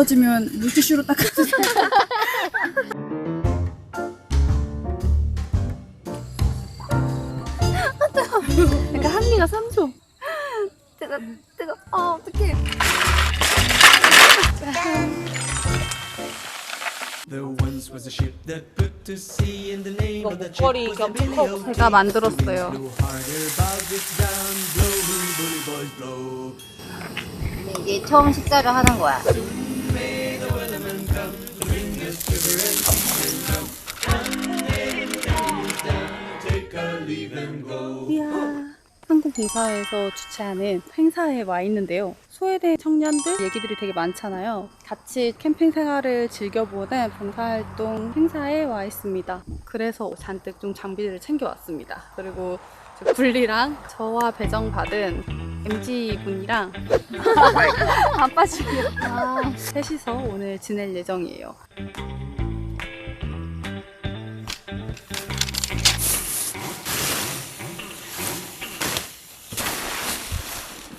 더러워지면 물티슈로 돼. 그러니까 한미가 3초. 뜨거, 뜨거. 아, 어떡해. Ship 목걸이 겸 컵. 제가 만들었어요. 이제 처음 식사를 하는 거야. 이야. 한국공사에서 주최하는 행사에 와 있는데요. 소외된 청년들 얘기들이 되게 많잖아요. 같이 캠핑 생활을 즐겨보는 봉사활동 행사에 와 있습니다. 그래서 잔뜩 좀 장비들을 챙겨왔습니다. 그리고 저 분리랑 저와 배정받은 MG 분이랑 안 빠지고 아, 셋이서 오늘 지낼 예정이에요.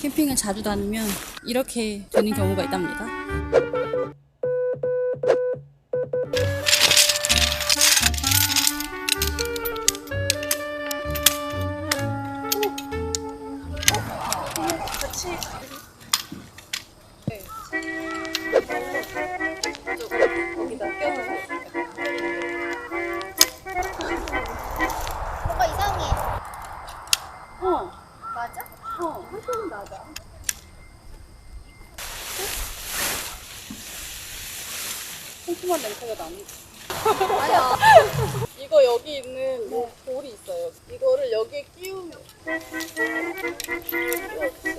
캠핑을 자주 다니면 이렇게 되는 경우가 있답니다. 맞아? 어, 한쪽은 맞아. 꼼꼼한 냄새가 나네. 아니야. 이거 여기 있는 뭐 볼이 있어요. 이거를 여기에 끼우면 끼워주세요.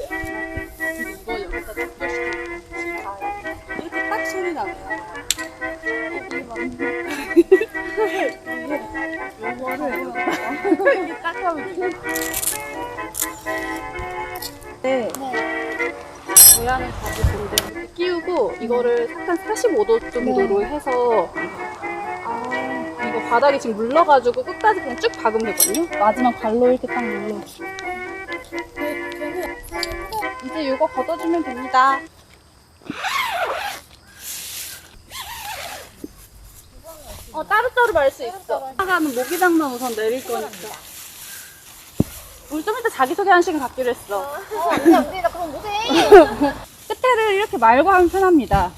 이거 여기다 연결시키면 이렇게 딱 소리 나요. 요거를 이게 딱 하면 돼. 네. 모양을 자주 본데 끼우고 이거를 약간 45도 정도로 해서 아, 이거 바닥이 지금 물러가지고 끝까지 그냥 쭉 박으면 되거든요. 마지막 발로 이렇게 딱 눌러주고. 이제 이거 걷어주면 됩니다. 어, 따로따로 말 수 있어. 나가는 모기장만 우선 내릴 거니까. 우리 좀 이따 자기소개 한 시간 갖기로 했어. 어, 아니야, 우리 나 그럼 못해. 끝에를 이렇게 말고 하면 편합니다.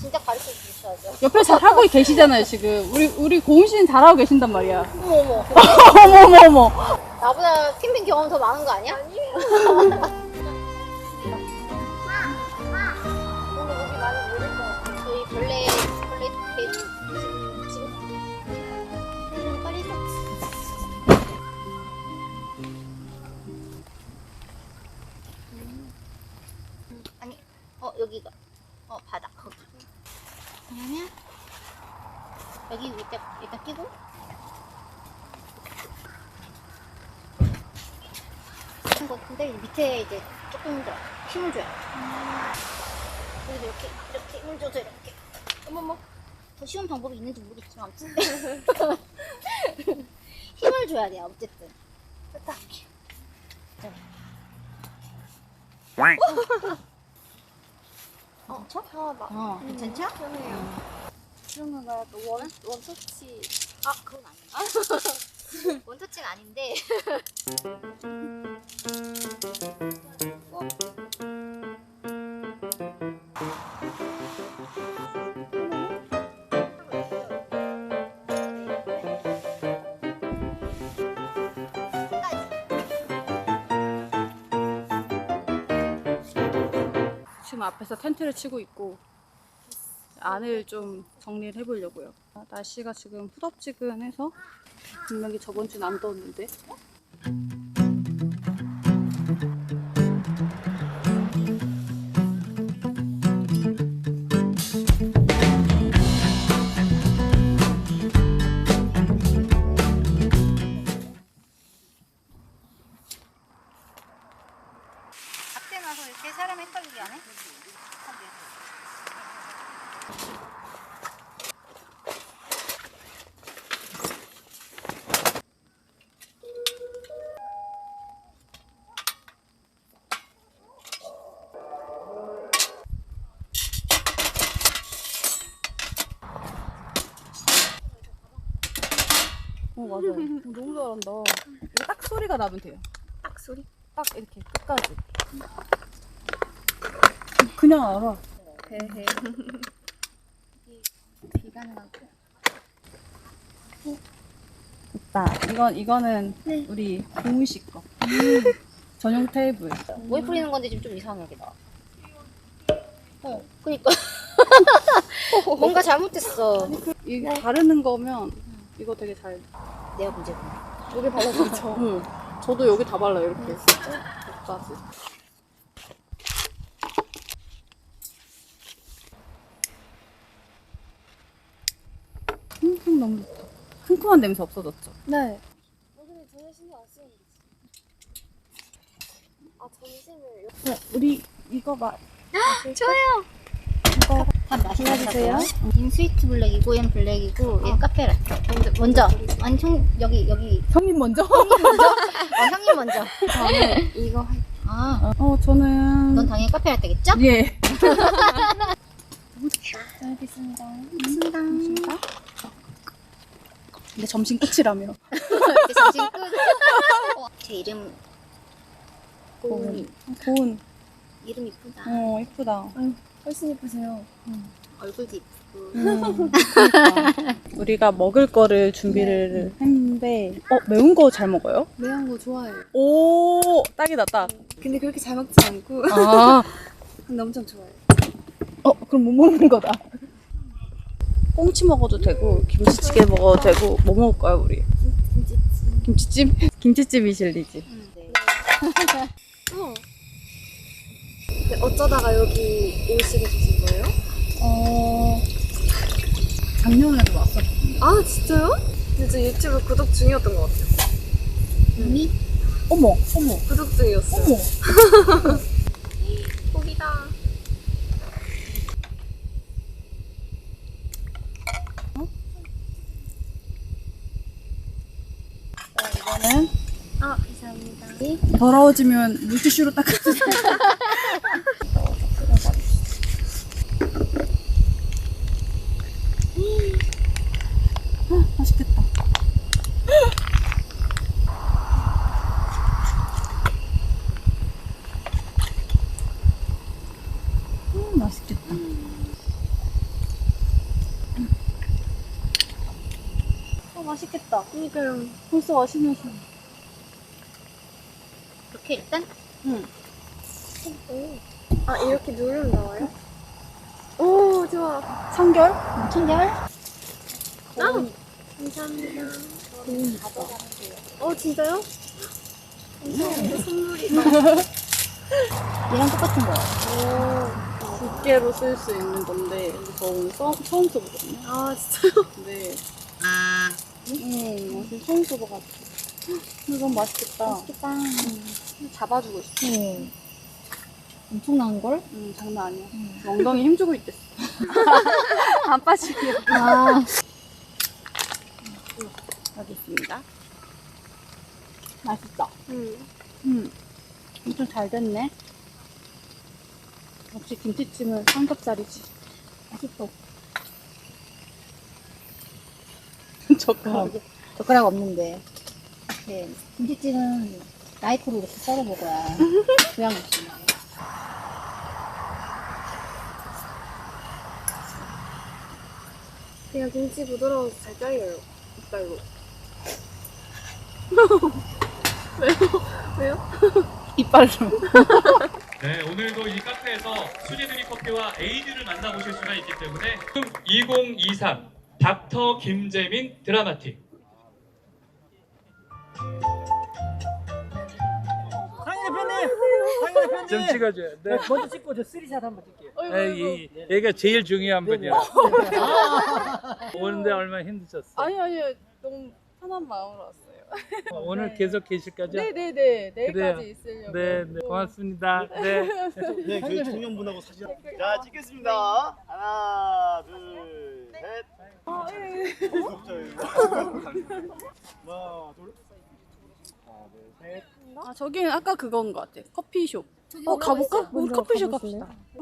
진짜 가르쳐 주셔야죠. 옆에 잘 하고 계시잖아요, 지금. 우리, 우리 고은 씨는 잘하고 계신단 말이야. 어머, 어머. 어머, 어머, 어머. 나보다 캠핑 경험 더 많은 거 아니야? 아니에요. 여기 일단, 일단 끼고, 하는 것 같은데 밑에 이제 조금 더 힘을 줘요. 그래서 이렇게 이렇게 힘을 줘서 이렇게. 어머머. 더 쉬운 방법이 있는지 모르겠지만 아무튼. 힘을 줘야 돼요 어쨌든. 딱 어, 쳐? 어, 괜찮죠? 그러면가 원, 원터치. 아, 그건 아니에요. 원터치가 아닌데. 지금 앞에서 텐트를 치고 있고 안을 좀 정리를 해보려고요. 아, 날씨가 지금 후덥지근해서 분명히 저번 주는 안 더웠는데 맞아요. 너무 잘한다. 이게 딱 소리가 나면 돼요. 딱 소리. 딱 이렇게 끝까지. 그냥 알아. 헤헤. 비가능하고. 됐다. 이건 이거는 네. 우리 고은 씨 거. 전용 테이블. 뭘 뿌리는 건지 지금 좀 이상해, 여기다. 어, 그니까. 뭔가 잘못됐어. 이 네. 바르는 거면 이거 되게 잘. 내가 문제구나. 여기 발라서 응. 저도 여기 다 발라요 이렇게. 여기까지. 음, 향 너무 좋다. 상큼한 냄새 없어졌죠? 네. 오늘 저녁 신경 안 쓰는 거지. 아 점심을 네, 우리 이거 봐. 좋아요. 한 맛있게 골라주세요. 하고요. 인 스위트 블랙이고, 얘는 블랙이고, 얘 카페 라떼. 먼저. 아니, 형, 여기, 여기. 형님 먼저. 어, 형님 먼저. 저는 이거 할. 아, 어, 저는. 넌 당연히 카페 라떼겠죠? 예. 알겠습니다. 감사합니다. 근데 점심 끝이라며. 이제 점심 끝. 어, 제 이름, 고은이. 고운. 이름 이쁘다. 어, 이쁘다. 훨씬 예쁘세요. 얼굴도 이쁘고. 음, 그러니까. 우리가 먹을 거를 준비를 했는데, 어, 매운 거 잘 먹어요? 매운 거 좋아해요. 오, 딱이다, 딱. 근데 그렇게 잘 먹지 않고 아, 근데 엄청 좋아해요. 어, 그럼 못 먹는 거다. 꽁치 먹어도 되고, 김치찌개 먹어도 되고, 뭐 먹을까요, 우리? 김치찜. 김치찜? 김치찜이 실리지. 네. 어. 근데 어쩌다가 여기 오시게 되신 거예요? 어, 작년에도 왔었어. 아 진짜요? 진짜 유튜브 구독 중이었던 것 같아요. 이미? 어머, 어머, 구독 중이었어요. 어머. 고기다. 이거는 아 감사합니다. 더러워지면 물티슈로 닦아주세요. 아, 맛있겠다. 음, 맛있겠다. 어, 맛있겠다. 그러니까요. 벌써 맛있면서. 이렇게 일단? 응. 아 이렇게 누르면 나와요? 오 좋아. 청결? 청결? 아 감사합니다. 어 진짜요? 감사합니다. 선물이다. 얘랑 똑같은 거야. 두께로 쓸 수 있는 건데 저 오늘 써, 처음 써보거든요. 아 진짜요? 근데 음, 사실 처음 써봐가지고 너무 맛있겠다. 맛있겠다. 잡아주고 있어. 네. 엄청난 걸? 음, 장난 아니야. 엉덩이 힘주고 있댔어. 안 빠지게. 아, 여기 있습니다. 맛있다. 응. 음, 엄청 잘 됐네. 역시 김치찜은 삼겹살이지. 맛있어. 젓가락. 젓가락 없는데. 네. 김치찜은 나이프로 이렇게 썰어 먹어야 교양 없이. 그냥 김치 부드러워서 잘 잘려요. 이빨로. 왜요? 이빨로. 네, 오늘도 이 카페에서 수제드립 커피와 에이드를 만나보실 수가 있기 때문에 2023 닥터 김재민 드라마틱 상희 대표님! 상희 대표님! 좀 찍어줘요. 네. 먼저 찍고 저 쓰리샷 한번 찍게요. 아, 이, 얘가 제일 중요한 네네. 분이야. 오는데 얼마나 힘드셨어? 아니, 아니, 너무 편한 마음으로 왔어요. 오늘 계속 계실 거죠? 네네네. 그래요. 내일까지 있으려고. 네, 네, 고맙습니다. 네. 네, 저희 청년분하고 사진. 자, 찍겠습니다. 하나, 둘, 셋. 아, 예. 구독자예요. 하나, 둘. 하나, 둘, 셋. 아, 저기는 아까 그건 것 같아. 커피숍. 어, 가볼까? 우리 커피숍 갑시다. 어, 네.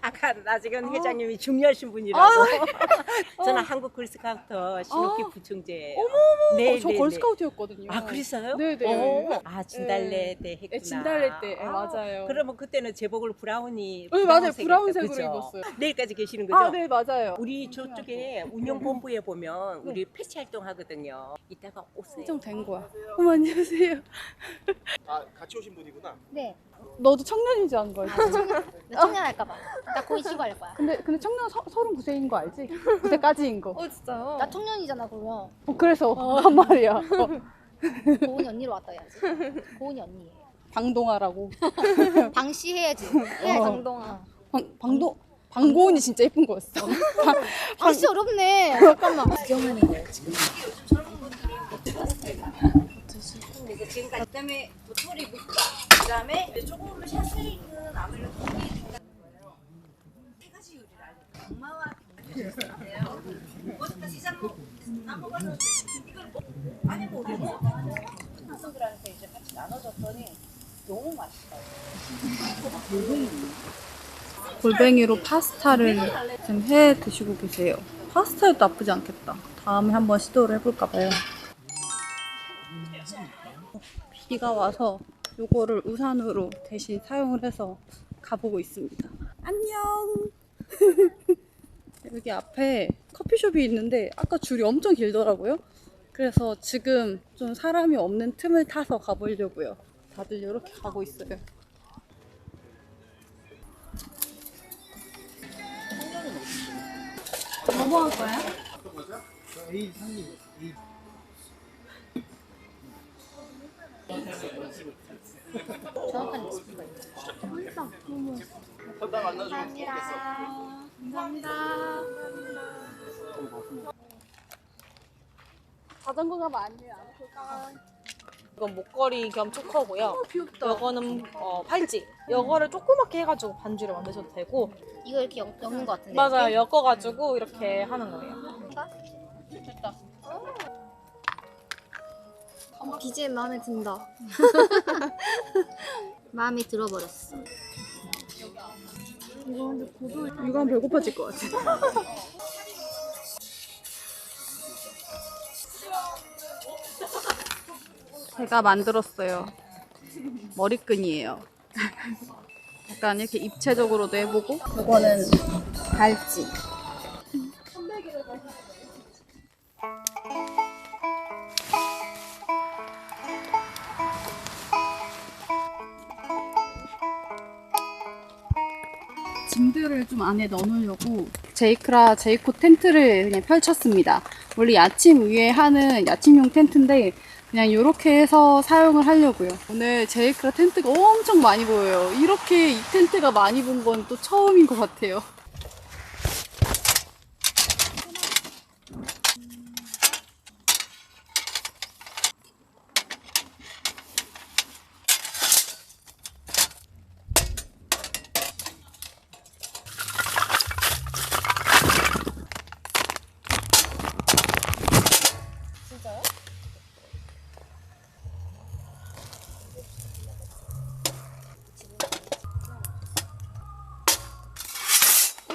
아까 나지경 회장님이 중요하신 분이라고. 저는 한국 걸스카우트 신옥기 부총재예요. 네, 어, 저 네, 걸스카우트였거든요. 네. 아, 그랬어요? 네네. 오, 아, 진달래 때 했구나. 네, 진달래 때, 네, 아, 맞아요. 그러면 그때는 제복을 브라운이 네, 맞아요. 브라운색으로 그죠? 입었어요. 내일까지 계시는 거죠? 아, 네, 맞아요. 우리 저쪽에 운영본부에 보면 우리 패치 활동 하거든요. 이따가 오세요. 설정된 거야. 어머, 안녕하세요. 아 같이 오신 분이구나. 네. 너도 청년이지 않은 거 알지? 나 청년 할까봐. 나 고이 치고 할 거야. 근데, 근데 청년 서, 39세인 거 알지? 그때까지인 거. 어 진짜요? 나 청년이잖아 그러면. 어, 그래서 한 말이야. 어, 고은이 언니로 왔다 해야지. 고은이 언니예요. 방동하라고. 방시 해야지. 해야지. 어. 방동아. 방, 방동, 방고은이 진짜 예쁜 거였어. 방시 어렵네. 잠깐만. 그래서 지금까지 그다음에 도토리 묵과 그다음에 조금 샤슬릭은 아무래도 고기 세 가지 요리를 알려. 강마와 비빔면인데요. 어저께 시장 안 먹어서 이걸 먹 아니 뭐 우리 친구들한테 이제 같이 나눠줬더니 너무 맛있어요. 골뱅이로 파스타를 지금 해 드시고 계세요. 파스타도 나쁘지 않겠다. 다음에 한번 시도를 해볼까 봐요. 비가 와서 요거를 우산으로 대신 사용을 해서 가보고 있습니다. 안녕! 여기 앞에 커피숍이 있는데 아까 줄이 엄청 길더라고요. 그래서 지금 좀 사람이 없는 틈을 타서 가보려고요. 다들 이렇게 가고 있어요. 뭐 먹을 거야? 정확한 레시피가 있죠. 선당 만나주면 좋겠어. 자전거 가면 아니에요. 안 볼까? 이건 목걸이 겸 초커고요. 귀엽다. 요거는 어, 팔찌. 요거를 조그맣게 해가지고 반지를 만드셔도 되고. 이거 이렇게 엮, 는것 같은데. 맞아요. 엮어가지고 이렇게 하는 거예요. 됐다. BGM 마음에 든다. 마음에 들어버렸어. 이거 하면 배고파질 것 같아. 제가 만들었어요. 머리끈이에요. 약간 이렇게 입체적으로도 해보고 이거는 발찌. 짐들을 좀 안에 넣어놓으려고 제이크라 제이코 텐트를 그냥 펼쳤습니다. 원래 야침 위에 하는 야침용 텐트인데 그냥 이렇게 해서 사용을 하려고요. 오늘 제이크라 텐트가 엄청 많이 보여요. 이렇게 이 텐트가 많이 본 건 또 처음인 것 같아요.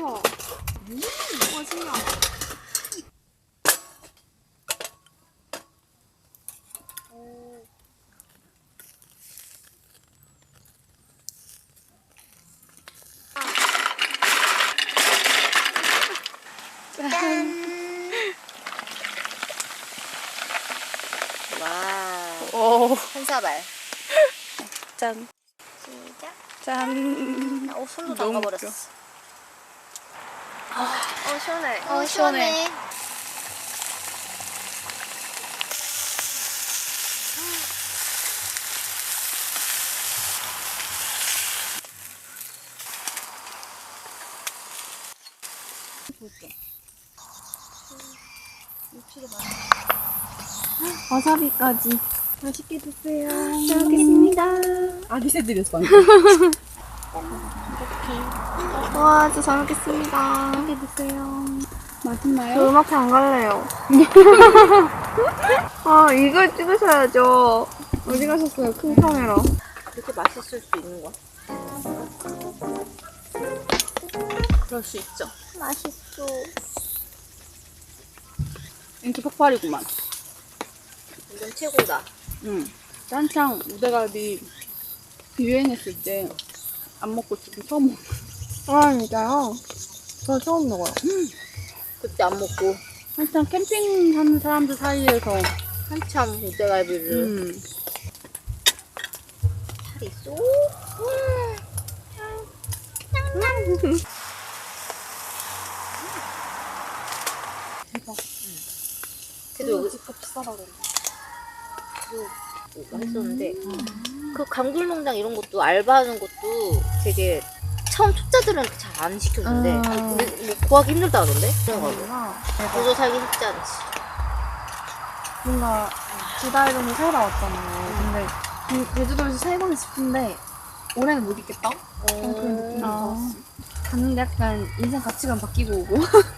와. 오, 한 사발. 짠. 시작. 짠. 어, 손도 너무 담가버렸어. 어 시원해. 어, 시원해. 와사비까지. 맛있게 드세요. 잘 먹겠습니다. 아기 새들이었어, 방금. 와 진짜 잘 먹겠습니다. 맛있게 드세요. 맛있나요? 저 음악회 안 갈래요. 아 이걸 찍으셔야죠. 어디 가셨어요? 큰 카메라. 그렇게 맛있을 수 있는 거? 그럴 수 있죠. 맛있어. 인기 폭발이구만. 완전 최고다. 응. 한창 우대갈비 유행했을 때 안 먹고 지금 처음 먹어. 아, 진짜요? 저 처음 먹어요. 그때 안 먹고 한창 캠핑하는 사람들 사이에서 한참 우대갈비를 음, 살이 쏙. 그래도 여기 비싸다고. 맛있었는데 그 강굴농장 이런 것도 알바하는 것도 되게 처음 초짜들은 잘 안 시켜준대. 아. 근데 뭐 구하기 힘들다 하던데. 도저 살기 쉽지 않지. 뭔가 두 달 정도 살다 왔잖아요. 근데 이 제주도에서 살고는 싶은데 올해는 못 있겠다? 약간 그런 느낌이 아. 들었어. 갔는데 약간 인생 가치관 바뀌고 오고.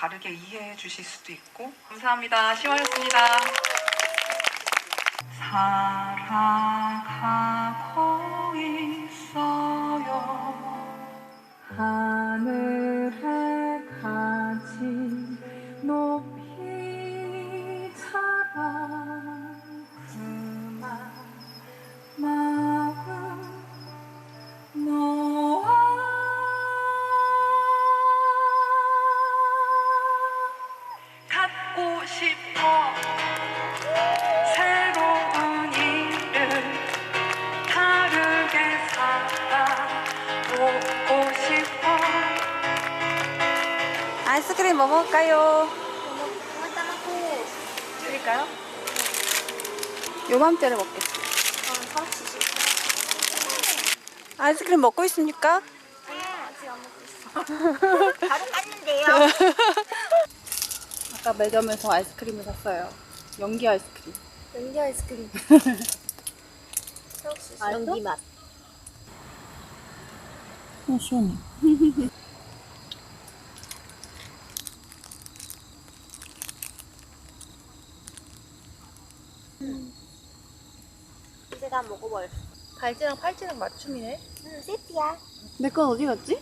다르게 이해해 주실 수도 있고 감사합니다. 시원했습니다. 살아가고 있어요 하늘 뭐 먹을까요? 놓고 드릴까요? 요맘때를 먹겠어. 아이스크림 먹고 있습니까? 바로 깠는데요. 아까 매점에서 아이스크림을 샀어요. 연기 아이스크림. 연기 아이스크림. 연기 맛. 어, 시원해. 이제 다 먹어버려. 발찌랑 팔찌랑 맞춤이네. 응, 세트야. 내 건 어디 갔지?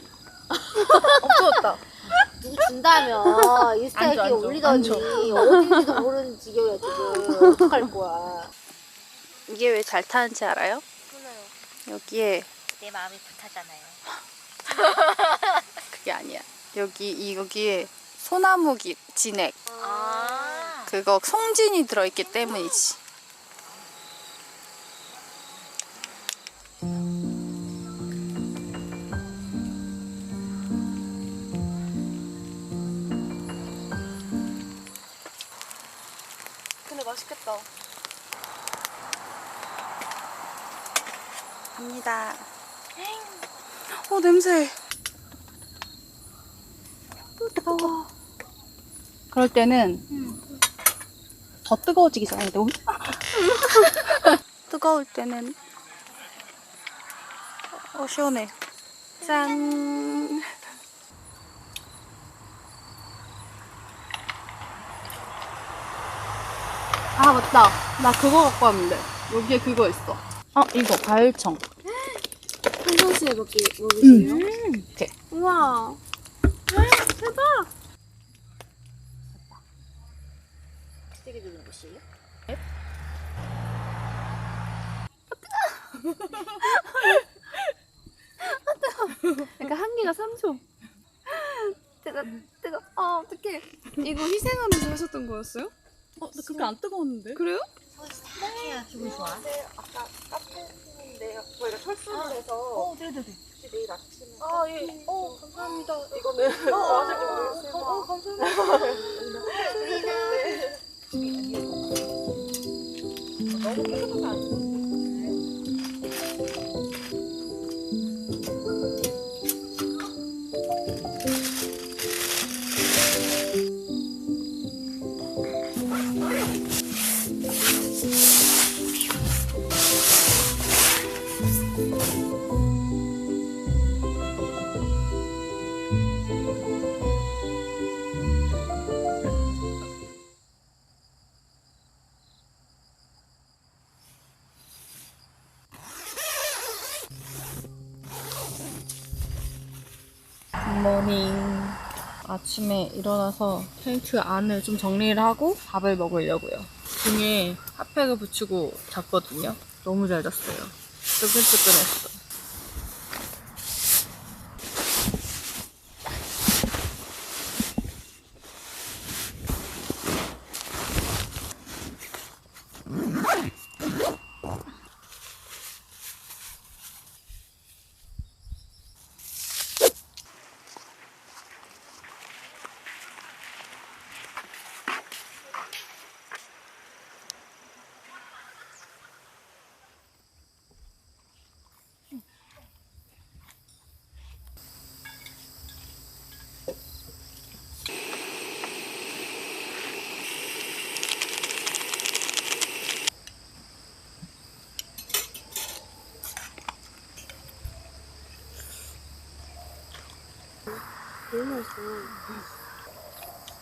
없어졌다. 누구 준다며 인스타에 안 줘, 이렇게 안 줘, 올리더니 어딘지도 모르는 지경이야 지금. 어떡할 거야. 이게 왜 잘 타는지 알아요? 몰라요. 여기에 내 마음이 불타잖아요. 그게 아니야. 여기 이 여기에 소나무 기 진액 아. 그거 송진이 들어있기 때문이지. 때는 더 뜨거워지기 전에 너무 뜨거울 때는 어 시원해. 짠. 아 맞다. 나 그거 갖고 왔는데 여기에 그거 있어. 아 이거 과일청. 평상시에 먹기 먹으세요? 이렇게. 우와. 되게 좋은 곳이에요. 약간 한기가 3초. 뜨거, 뜨거. 아, 어떡해. 이거 희생하면서 하셨던 거였어요? 어, 나 그렇게 안 뜨거웠는데? 그래요? 해야 기분 좋아. 아까 카페인데 저희가 철수를 해서 어, 네네네. 혹시 내일 아침에 아, 예. 어, 감사합니다. 이거는 어, 어, 모르겠어요. 어, 감사합니다. 너무 깨끗하지 않 아침에 일어나서 텐트 안을 좀 정리를 하고 밥을 먹으려고요. 등에 핫팩을 붙이고 잤거든요. 너무 잘 잤어요. 뜨끈뜨끈했어.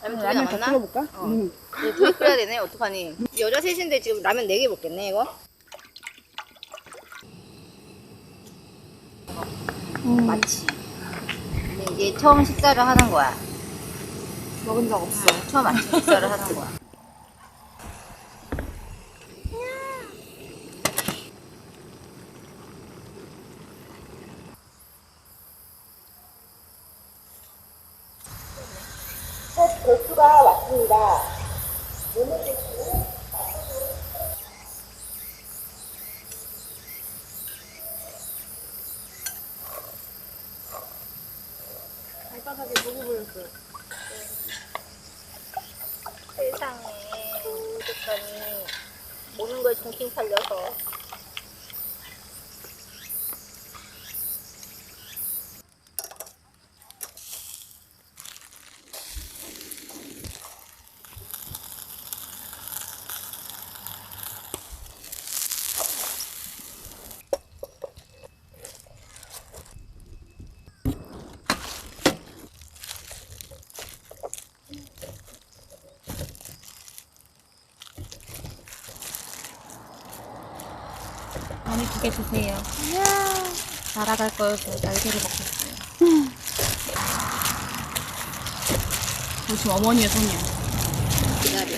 라면 두개 남았나? 끓여볼까? 응. 두개 끓여야 되네. 어떡하니? 여자 셋인데 지금 라면 네 개 먹겠네 이거. 맞지. 근데 이제 처음 식사를 하는 거야. 먹은 적 없어. 처음 아침 식사를 하는 거야. 세상에 어떡하니 모든 거에 정신 살려서 개 주세요. 날아갈 거여서 날개를 먹겠어요. 이거 지금 어머니의 손이야. 기다려.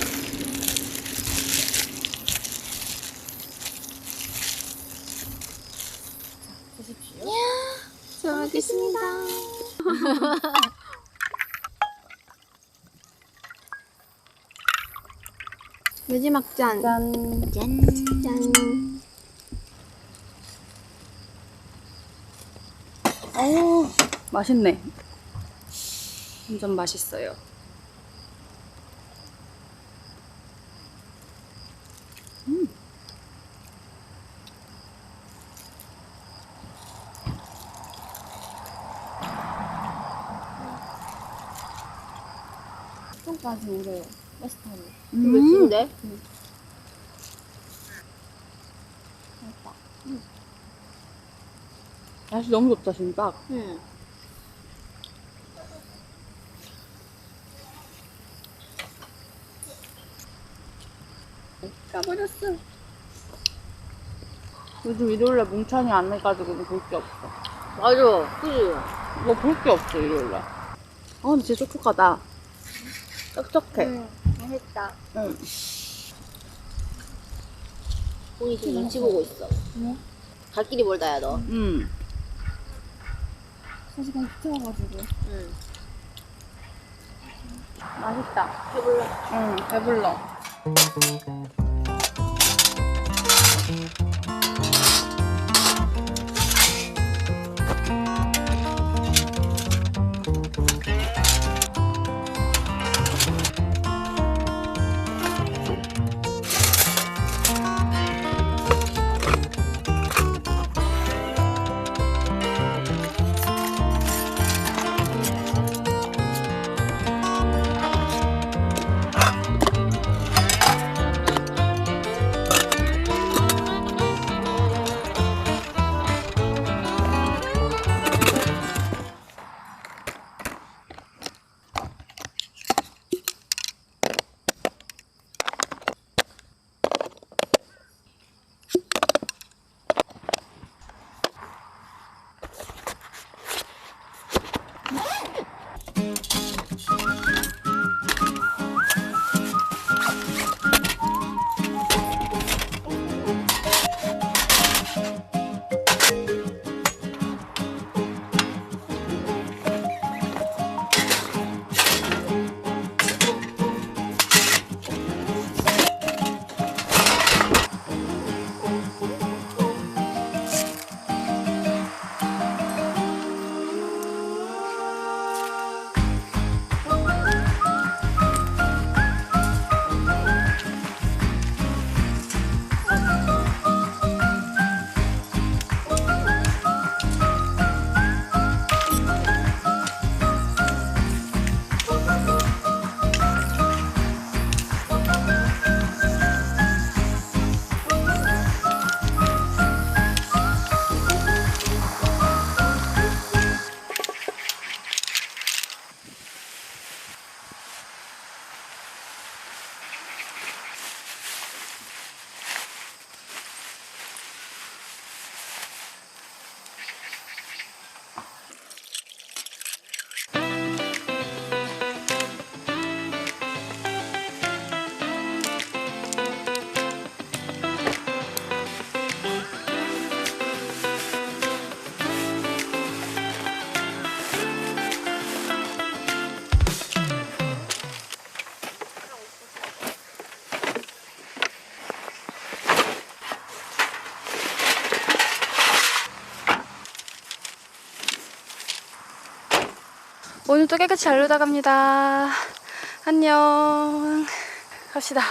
잘 먹겠습니다. 마지막 짠. 짠. 짠. 짠. 오, 맛있네. 완전 맛있어요. 손까지 오래요. 맛있다니. 음. 몇인데? 날씨 너무 좋다, 진짜. 응. 까버렸어. 요즘 일요일날 뭉찬이 안 해가지고 볼게 없어. 맞아. 그지? 뭐 볼 게 없어, 일요일날. 어, 근데 진짜 촉촉하다. 촉촉해. 응. 맛있다. 응. 본이 지금 눈치 보고 있어. 갈 길이 멀다야 너. 음. 사실 그냥 붙여가지고. 응. 맛있다. 배불러. 응, 배불러. 오늘도 깨끗이 잘 놀다 갑니다. 안녕. 갑시다.